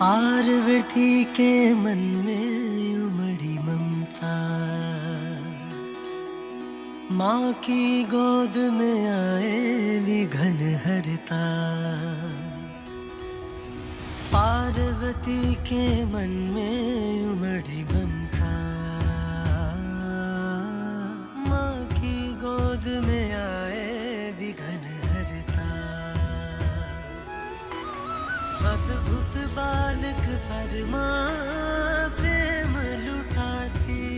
पार्वती के मन में उमड़ी ममता। माँ की गोद में आए विघन हरता। पार्वती के मन में उमड़ी ममता। अद्भुत बालक परमा प्रेम लुटाती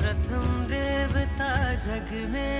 प्रथम देवता जग में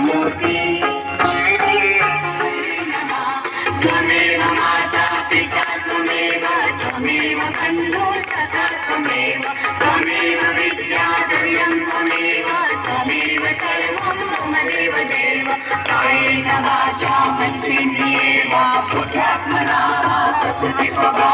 मंगलमूर्ती त्वमेव माता पिता, त्वमेव त्वमेव बन्धु सखा, त्वमेव त्वमेव विद्या तुल्यं, त्वमेव त्वमेव सर्वं मम देव देव कायेन वाचा मनसेन्द्रिये वा बुद्ध्यात्मना वा प्रकृतिस्वभावात्